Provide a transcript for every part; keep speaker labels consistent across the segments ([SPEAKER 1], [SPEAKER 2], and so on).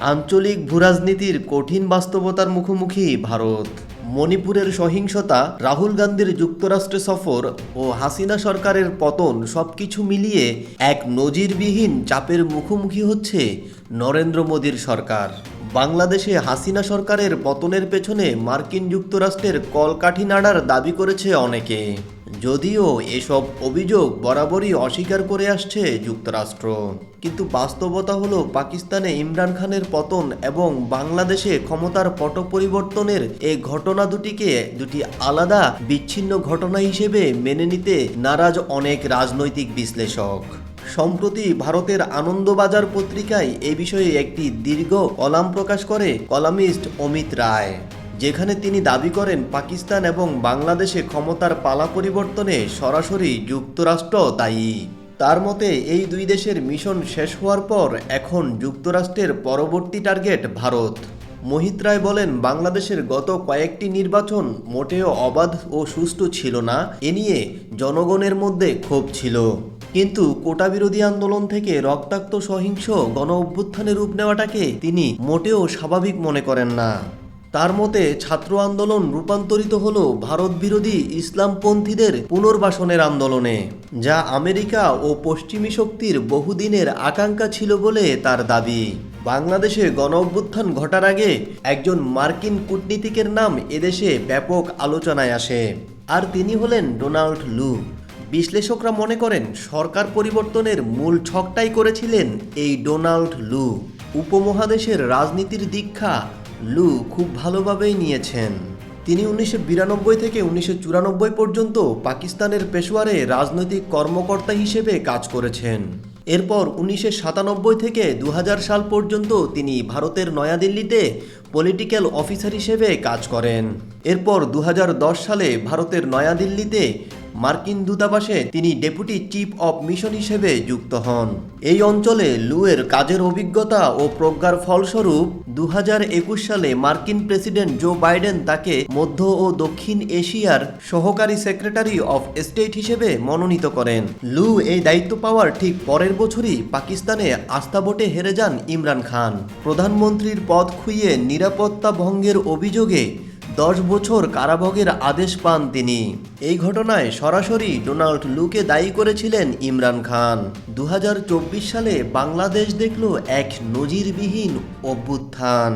[SPEAKER 1] আঞ্চলিক ভূরাজনীতির কঠিন বাস্তবতার মুখোমুখি ভারত। মণিপুরের সহিংসতা, রাহুল গান্ধীর যুক্তরাষ্ট্রে সফর ও হাসিনা সরকারের পতন সবকিছু মিলিয়ে এক নজিরবিহীন চাপের মুখোমুখি হচ্ছে নরেন্দ্র মোদীর সরকার। বাংলাদেশে হাসিনা সরকারের পতনের পেছনে মার্কিন যুক্তরাষ্ট্রের কলকাঠি নাড়ার দাবি করেছে অনেকে। যদিও এসব অভিযোগ বরাবরই অস্বীকার করে আসছে যুক্তরাষ্ট্র। কিন্তু বাস্তবতা হলো পাকিস্তানে ইমরান খানের পতন এবং বাংলাদেশে ক্ষমতার পট পরিবর্তনের এই ঘটনা দুটিকে দুটি আলাদা বিচ্ছিন্ন ঘটনা হিসেবে মেনে নিতে নারাজ অনেক রাজনৈতিক বিশ্লেষক। সম্প্রতি ভারতের আনন্দবাজার পত্রিকায় এ বিষয়ে একটি দীর্ঘ কলাম প্রকাশ করে কলামিস্ট অমিত রায়। যেখানে তিনি দাবি করেন পাকিস্তান এবং বাংলাদেশে ক্ষমতার পালা পরিবর্তনে সরাসরি যুক্তরাষ্ট্র দায়ী। তার মতে, এই দুই দেশের মিশন শেষ হওয়ার পর এখন যুক্তরাষ্ট্রের পরবর্তী টার্গেট ভারত। মোহিত রায় বলেন, বাংলাদেশের গত কয়েকটি নির্বাচন মোটেও অবাধ ও সুষ্ঠু ছিল না, এ নিয়ে জনগণের মধ্যে ক্ষোভ ছিল। কিন্তু কোটা বিরোধী আন্দোলন থেকে রক্তাক্ত সহিংস গণ অভ্যুত্থানের রূপ নেওয়াটাকে তিনি মোটেও স্বাভাবিক মনে করেন না। তার মতে ছাত্র আন্দোলন রূপান্তরিত হলো ভারত বিরোধী ইসলামপন্থীদের পুনর্বাসনের আন্দোলনে, যা আমেরিকা ও পশ্চিমী শক্তির বহুদিনের আকাঙ্ক্ষা ছিল বলে তার দাবি। বাংলাদেশে গণ অভ্যুত্থান ঘটার আগে একজন মার্কিন কূটনীতিকের নাম এদেশে ব্যাপক আলোচনায় আসে, আর তিনি হলেন ডোনাল্ড লু। বিশ্লেষকরা মনে করেন, সরকার পরিবর্তনের মূল ছকটাই করেছিলেন এই ডোনাল্ড লু। উপমহাদেশের রাজনীতির দীক্ষা লু খুব ভালোভাবেই নিয়েছেন। তিনি উনিশশো বিরানব্বই থেকে উনিশশো চুরানব্বই পর্যন্ত পাকিস্তানের পেশোয়ারে রাজনৈতিক কর্মকর্তা হিসেবে কাজ করেছেন। এরপর উনিশশো সাতানব্বই থেকে দু হাজার সাল পর্যন্ত তিনি ভারতের নয়াদিল্লিতে পলিটিক্যাল অফিসার হিসেবে কাজ করেন। এরপর দু হাজার দশ সালে ভারতের নয়াদিল্লিতে মার্কিন দূতাবাসে তিনি ডেপুটি চিফ অব মিশন হিসেবে যুক্ত হন। এই অঞ্চলে লুয়ের কাজের অভিজ্ঞতা ও প্রজ্ঞার ফলস্বরূপ দু হাজার একুশ সালে মার্কিন প্রেসিডেন্ট জো বাইডেন তাকে মধ্য ও দক্ষিণ এশিয়ার সহকারী সেক্রেটারি অফ স্টেট হিসেবে মনোনীত করেন। লু এই দায়িত্ব পাওয়ার ঠিক পরের বছরই পাকিস্তানে আস্থা ভোটে হেরে যান ইমরান খান। প্রধানমন্ত্রীর পদ খুইয়ে নিরাপত্তা ভঙ্গের অভিযোগে দশ বছর কারাভোগের আদেশ পান তিনি। এই ঘটনায় সরাসরি ডোনাল্ড লুকে দায়ী করেছিলেন ইমরান খান। দু হাজার চব্বিশ সালে বাংলাদেশ দেখল এক নজিরবিহীন অভ্যুত্থান।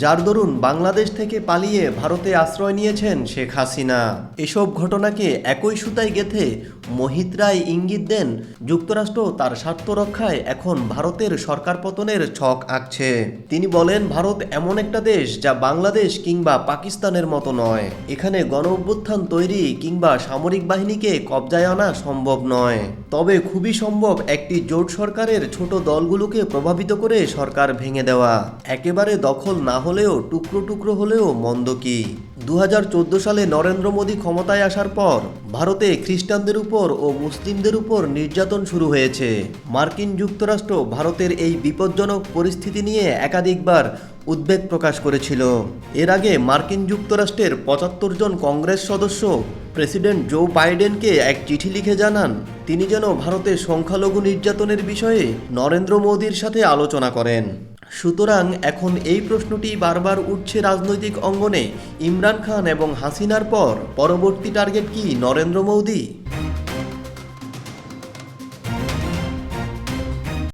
[SPEAKER 1] যার দরুন বাংলাদেশ থেকে পালিয়ে ভারতে আশ্রয় নিয়েছেন শেখ হাসিনা। এসব ঘটনাকে একই সুতায় গেথে মোহিত রায় ইঙ্গিত দেন, যুক্তরাষ্ট্র তার স্বার্থ রক্ষায় এখন ভারতের সরকার পতনের ছক আঁকছে। তিনি বলেন, ভারত এমন একটা দেশ যা বাংলাদেশ কিংবা পাকিস্তানের মতো নয়। এখানে গণ অভ্যুত্থান তৈরি কিংবা সামরিক বাহিনীকে কবজায় আনা সম্ভব নয়। তবে খুবই সম্ভব একটি জোট সরকারের ছোট দলগুলোকে প্রভাবিত করে সরকার ভেঙে দেওয়া। একেবারে দখল না হলেও, টুকরো টুকরো হলেও মন্দ কি? দু হাজার চোদ্দ সালে নরেন্দ্র মোদী ক্ষমতায় আসার পর ভারতে খ্রিস্টানদের উপর ও মুসলিমদের উপর নির্যাতন শুরু হয়েছে। মার্কিন যুক্তরাষ্ট্র ভারতের এই বিপজ্জনক পরিস্থিতি নিয়ে একাধিকবার উদ্বেগ প্রকাশ করেছিল। এর আগে মার্কিন যুক্তরাষ্ট্রের পঁচাত্তর জন কংগ্রেস সদস্য প্রেসিডেন্ট জো বাইডেনকে এক চিঠি লিখে জানান, তিনি যেন ভারতের সংখ্যালঘু নির্যাতনের বিষয়ে নরেন্দ্র মোদীর সাথে আলোচনা করেন। সুতরাং এখন এই প্রশ্নটি বারবার উঠছে রাজনৈতিক অঙ্গনে। ইমরান খান এবং হাসিনার পর পরবর্তী টার্গেট কি নরেন্দ্র মোদী?